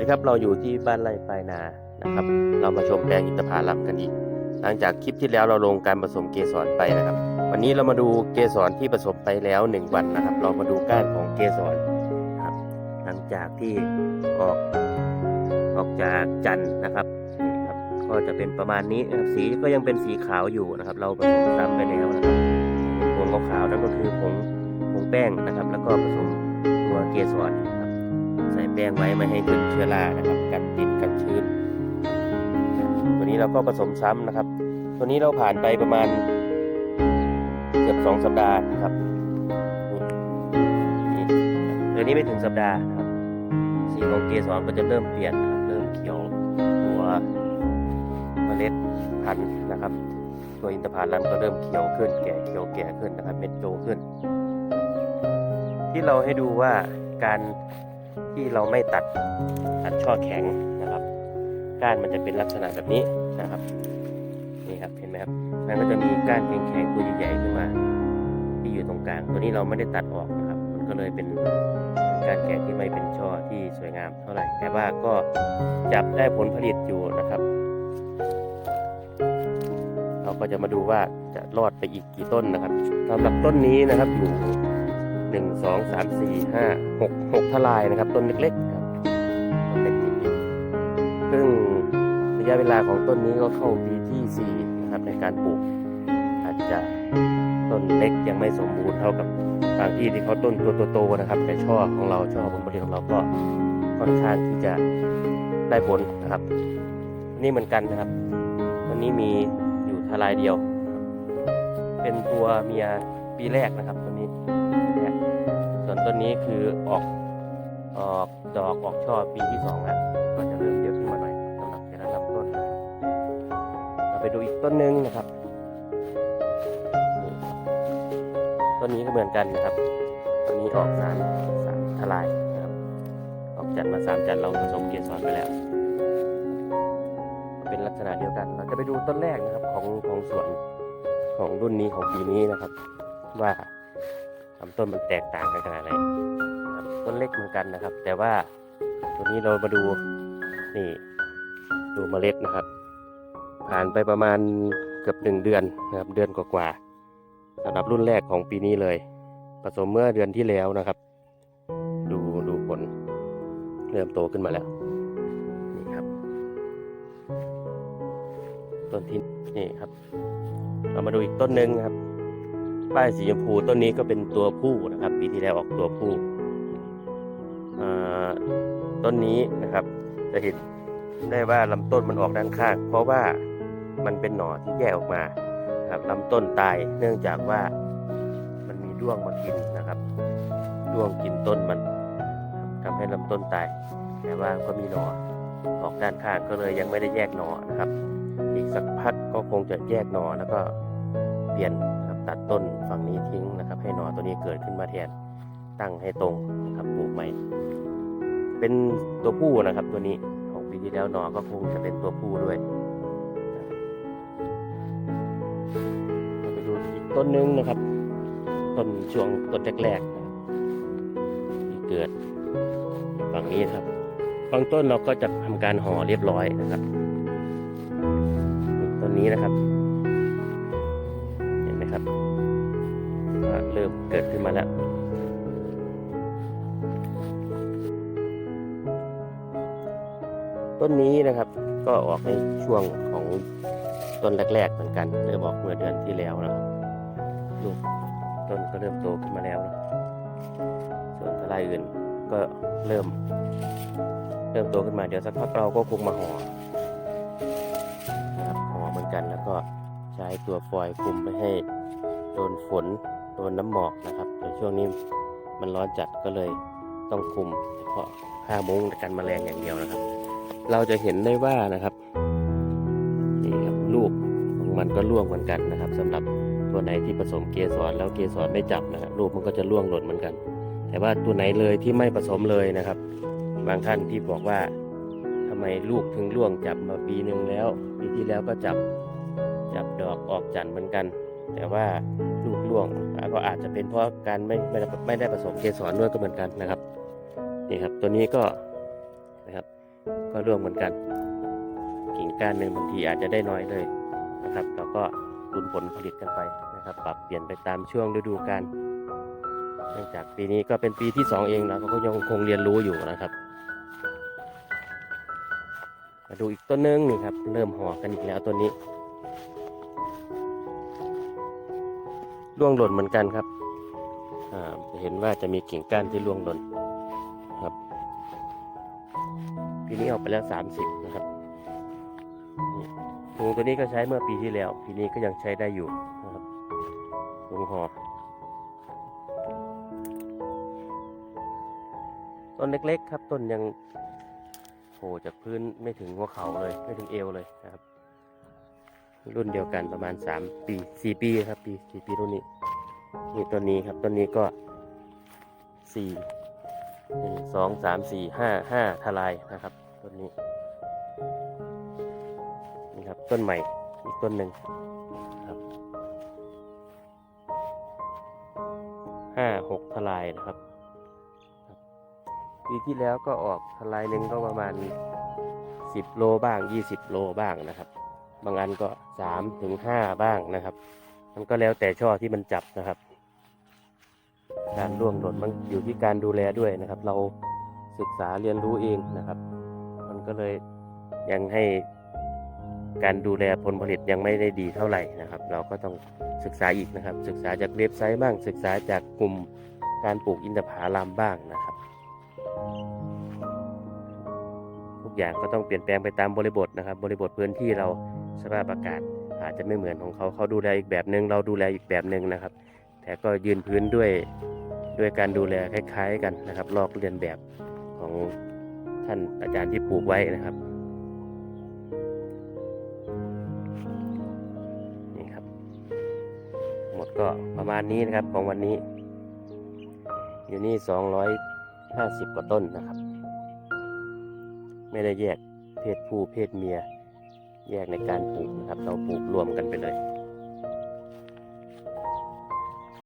ดีครับเราอยู่ที่บ้านไร่ปลายนานะครับ เรามาชมแปลงอินทผลัมกันอีก หลังจากคลิปที่แล้วเราลงการผสมเกสรไปนะครับ วันนี้เรามาดูเกสรที่ผสมไปแล้วหนึ่งวันนะครับ เรามาดูก้านของเกสรนะครับ หลังจากที่ออกออกจากจันนะครับนี่ครับ ก็จะเป็นประมาณนี้นะครับสีก็ยังเป็นสีขาวอยู่นะครับ เราผสมซ้ำไปแล้วนะครับผงขาวๆนั่นก็คือผงผงแป้งนะครับ แล้วก็ผสมตัวเกสร ใส่แป้งไว้ไม่ให้ขึ้นเชื้อรานะครับกันดินกันชื้น ตัวนี้เราก็ผสมซ้ำนะครับ ตัวนี้เราผ่านไปประมาณเกือบสองสัปดาห์นะครับนี่นี่ตัวนี้ไม่ถึงสัปดาห์นะครับสีของเกสรก็จะเริ่มเปลี่ยนนะครับเริ่มเขียวตัวเมล็ดพันธุ์นะครับตัวอินทผลัมก็เริ่มเขียวขึ้น แก่เขียวแก่ขึ้นนะครับ เม็ดโตขึ้น ที่เราให้ดูว่าการ ที่เราไม่ตัดตัดช่อแข็งนะครับ ก้านมันจะเป็นลักษณะแบบนี้นะครับนี่ครับเห็นไหมครับมันก็จะมีก้านแข็งๆตัวใหญ่ๆขึ้นมา ที่อยู่ตรงกลาง ตัวนี้เราไม่ได้ตัดออกนะครับ มันก็เลยเป็นการแกะที่ไม่เป็นช่อที่สวยงามเท่าไหร่ แต่ว่าก็จับได้ผลผลิตอยู่นะครับ เราก็จะมาดูว่าจะรอดไปอีกกี่ต้นนะครับสำหรับต้นนี้นะครับอยู่ หนึ่งสองสามสี่ห้าหกหกทลายนะครับ ต้นเล็กๆครับต้นเล็กจริงๆซึ่งระยะเวลาของต้นนี้ก็เข้าปีที่สี่นะครับในการปลูก อาจจะต้นเล็กยังไม่สมบูรณ์เท่ากับบางที่ที่เขาต้นตัวโตๆนะครับ แต่ช่อของเราช่อผลผลิตของเราก็ค่อนข้างที่จะได้ผลนะครับ นี่เหมือนกันนะครับวันนี้มีอยู่ทลายเดียว เป็นตัวเมียปีแรกนะครับตัวนี้ ส่วนต้นนี้คือออกออกดอกออกช่อปีที่สองแล้วก็จะเริ่มเยอะขึ้นมาหน่อยสำหรับแต่ละลำต้นเราไปดูอีกต้นหนึ่งนะครับนี่ครับต้นนี้ก็เหมือนกันนะครับต้นนี้ออกสามสามทลายนะครับ ออกจันทร์มาสามจันทร์เราผสมเกสรไปแล้ว เป็นลักษณะเดียวกัน เราจะไปดูต้นแรกนะครับของของสวนของรุ่นนี้ของปีนี้นะครับ ว่า ลำต้นมันแตกต่างกันขนาดไหนครับต้นเล็กเหมือนกันนะครับ แต่ว่าตัวนี้เรามาดูนี่ดูเมล็ดนะครับ ผ่านไปประมาณเกือบหนึ่งเดือนนะครับ เดือนกว่าๆสำหรับรุ่นแรกของปีนี้เลย ผสมเมื่อเดือนที่แล้วนะครับ ดูดูผลเริ่มโตขึ้นมาแล้วนี่ครับ ต้นที่นี่ครับ เรามาดูอีกต้นหนึ่งนะครับ ป้ายสีชมพูต้นนี้ก็เป็นตัวผู้นะครับปีที่แล้วออกตัวผู้ต้นนี้นะครับ จะเห็นได้ว่าลำต้นมันออกด้านข้าง เพราะว่ามันเป็นหน่อที่แยกออกมาครับลำต้นตายเนื่องจากว่ามันมีด้วงมากินนะครับด้วงกินต้นมันทำให้ลำต้นตาย แต่ว่าก็มีหน่อออกด้านข้างก็เลยยังไม่ได้แยกหน่อนะครับ อีกสักพักก็คงจะแยกหน่อแล้วก็เปลี่ยน ตัดต้นฝั่งนี้ทิ้งนะครับ ให้หน่อตัวนี้เกิดขึ้นมาแทนตั้งให้ตรงนะครับปลูกใหม่ เป็นตัวผู้นะครับตัวนี้ของปีที่แล้วหน่อก็คงจะเป็นตัวผู้ด้วยเราไปดูอีกต้นนึงนะครับ ต้นช่วงต้นแรกๆที่เกิดฝั่งนี้ครับบางต้นเราก็จะทำการห่อเรียบร้อยนะครับต้นนี้นะครับ เห็นไหมครับ เริ่มเกิดขึ้นมาแล้วต้นนี้นะครับก็ออกในช่วงของต้นแรก ๆ เหมือนกันเริ่มออกเมื่อเดือนที่แล้วนะครับลูกต้นก็เริ่มโตขึ้นมาแล้วนะส่วนทลายอื่นก็เริ่ม เริ่มโตขึ้นมาเดี๋ยวสักพักเราก็คงมาห่อนะครับห่อเหมือนกันแล้วก็ใช้ตัวฟอยล์คลุมไม่ให้โดนฝน ดนน้ำหมอกนะครับในช่วงนี้มันร้อนจัดก็เลยต้องคุมเฉพาะผ้ามุ้งกันแมลงอย่างเดียวนะครับ เราจะเห็นได้ว่านะครับนี่ครับลูกของมันก็ร่วงเหมือนกันนะครับสำหรับตัวไหนที่ผสมเกสรแล้วเกสรไม่จับนะครับลูกมันก็จะร่วงหล่นเหมือนกัน แต่ว่าตัวไหนเลยที่ไม่ผสมเลยนะครับ บางท่านที่บอกว่าทำไมลูกถึงร่วงจับมาปีหนึ่งแล้วปีที่แล้วก็จับจับดอกออกจันทร์เหมือนกัน แต่ว่าลูกร่วงก็อาจจะเป็นเพราะการไม่ไม่ได้ไม่ได้ผสมเกสรด้วยก็เหมือนกันนะครับนี่ครับตัวนี้ก็นะครับก็ร่วงเหมือนกัน กิ่งก้านหนึ่งบางทีอาจจะได้น้อยเลยนะครับเราก็รุนผลผลิตกันไปนะครับ ปรับเปลี่ยนไปตามช่วงฤดูกาลเนื่องจากปีนี้ก็เป็นปีที่สองเองเราก็ยังคงเรียนรู้อยู่นะครับมาดูอีกต้นนึงนี่ครับ เริ่มห่อกันอีกแล้วต้นนี้ ร่วงหล่นเหมือนกันครับอ่าจะเห็นว่าจะมีกิ่งก้านที่ร่วงหล่นครับปีนี้ออกไปแล้วสามสิบนะครับนี่ถุงตัวนี้ก็ใช้เมื่อปีที่แล้ว ปีนี้ก็ยังใช้ได้อยู่นะครับถุงห่อต้นเล็กๆครับต้นยังโผล่จากพื้นไม่ถึงหัวเข่าเลย ไม่ถึงเอวเลยนะครับ รุ่นเดียวกันประมาณ 3 ปี 4 ปีครับ ปี4ปีรุ่นนี้นี่ต้นนี้ครับต้นนี้ก็4หนึ่งสองสามสี่ห้าห้าทลายนะครับต้นนี้นี่ครับต้นใหม่อีกต้นหนึ่งครับห้าหกทลายนะครับครับปีที่แล้วก็ออกทลายหนึ่งก็ประมาณสิบโลบ้างยี่สิบโลบ้างนะครับ บางอันก็สามถึงห้าบ้างนะครับ มันก็แล้วแต่ช่อที่มันจับนะครับ การร่วงหล่นมันอยู่ที่การดูแลด้วยนะครับ เราศึกษาเรียนรู้เองนะครับ มันก็เลยยังให้การดูแลผลผลิตยังไม่ได้ดีเท่าไหร่นะครับ เราก็ต้องศึกษาอีกนะครับ ศึกษาจากเว็บไซต์บ้าง ศึกษาจากกลุ่มการปลูกอินทผลัมบ้างนะครับ ทุกอย่างก็ต้องเปลี่ยนแปลงไปตามบริบทนะครับ บริบทพื้นที่เรา สภาพอากาศอาจจะไม่เหมือนของเขาเขาดูแลอีกแบบหนึ่งเราดูแลอีกแบบหนึ่งนะครับ แต่ก็ยืนพื้นด้วยด้วยการดูแลคล้ายๆกันนะครับ ลอกเลียนแบบของท่านอาจารย์ที่ปลูกไว้นะครับนี่ครับ หมดก็ประมาณนี้นะครับของวันนี้ อยู่นี่ 250 กว่าต้นนะครับ ไม่ได้แยกเพศผู้เพศเมีย แยกในการปลูกนะครับ เราปลูกรวมกันไปเลย